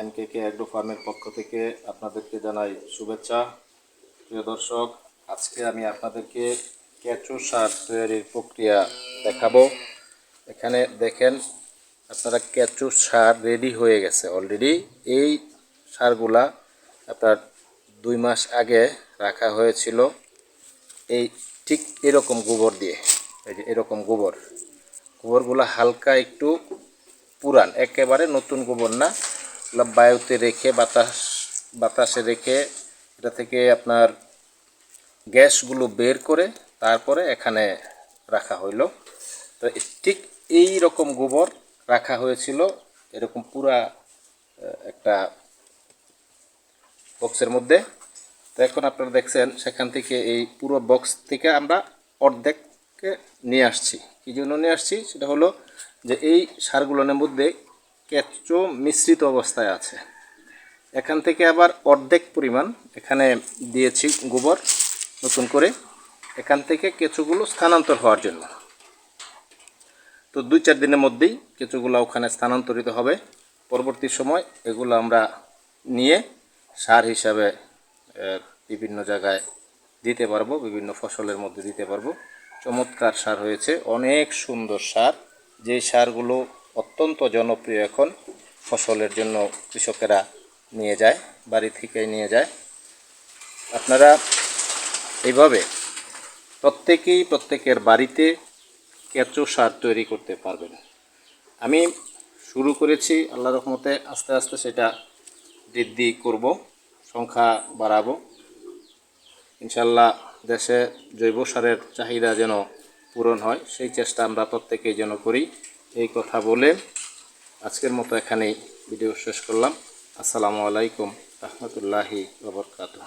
এমকে কে agro ফার্মের পক্ষ থেকে আপনাদেরকে জানাই শুভেচ্ছা। প্রিয় দর্শক, আজকে আমি আপনাদেরকে কেঁচো সার তৈরির প্রক্রিয়া দেখাবো। এখানে দেখেন, আপনারা কেঁচো সার রেডি হয়ে গেছে অলরেডি এই সারগুলা আপনার দুই মাস আগে রাখা হয়েছিল। এই ঠিক এরকম গোবর দিয়ে, এই যে এরকম গোবর। গোবরগুলো হালকা একটু পুরান, একেবারে নতুন গোবর না। বায়ুতে রেখে, বাতাস, বাতাসে রেখে এটা থেকে আপনার গ্যাসগুলো বের করে তারপরে এখানে রাখা হইল। তো ঠিক এই রকম গোবর রাখা হয়েছিল। এরকম পুরা একটা বক্সের মধ্যে। তো এখন আপনারা দেখছেন, সেখান থেকে এই পুরো বক্স থেকে আমরা অর্ধেককে নিয়ে আসছি। কী জন্য নিয়ে আসছি? সেটা হলো যে এই সারগুলোর মধ্যে কেঁচো মিশ্রিত অবস্থায় আছে। এখান থেকে আবার অর্ধেক পরিমাণ এখানে দিয়েছি গোবর নতুন করে। এখান থেকে কেঁচোগুলো স্থানান্তর হওয়ার জন্য। তো দুই চার দিনের মধ্যেই কেঁচোগুলো ওখানে স্থানান্তরিত হবে। পরবর্তী সময় এগুলো আমরা নিয়ে সার হিসাবে বিভিন্ন জায়গায় দিতে পারব, বিভিন্ন ফসলের মধ্যে দিতে পারব। চমৎকার সার হয়েছে, অনেক সুন্দর সার। যেই সারগুলো অত্যন্ত জনপ্রিয় এখন ফসলের জন্য কৃষকেরা নিয়ে যায়, বাড়ি থেকে নিয়ে যায়। আপনারা এইভাবে প্রত্যেকেই প্রত্যেকের বাড়িতে কেঁচো সার তৈরি করতে পারবেন। আমি শুরু করেছি, আল্লাহ রহমতে আস্তে আস্তে সেটা বৃদ্ধি করব, সংখ্যা বাড়াবো। ইনশাল্লাহ দেশে জৈব সারের চাহিদা যেন পূরণ হয়, সেই চেষ্টা আমরা প্রত্যেকেই যেন করি। এই কথা বলে আজকের মতো এখানেই ভিডিও শেষ করলাম। আসসালামু আলাইকুম রহমতুল্লাহি বাবরকাতুহ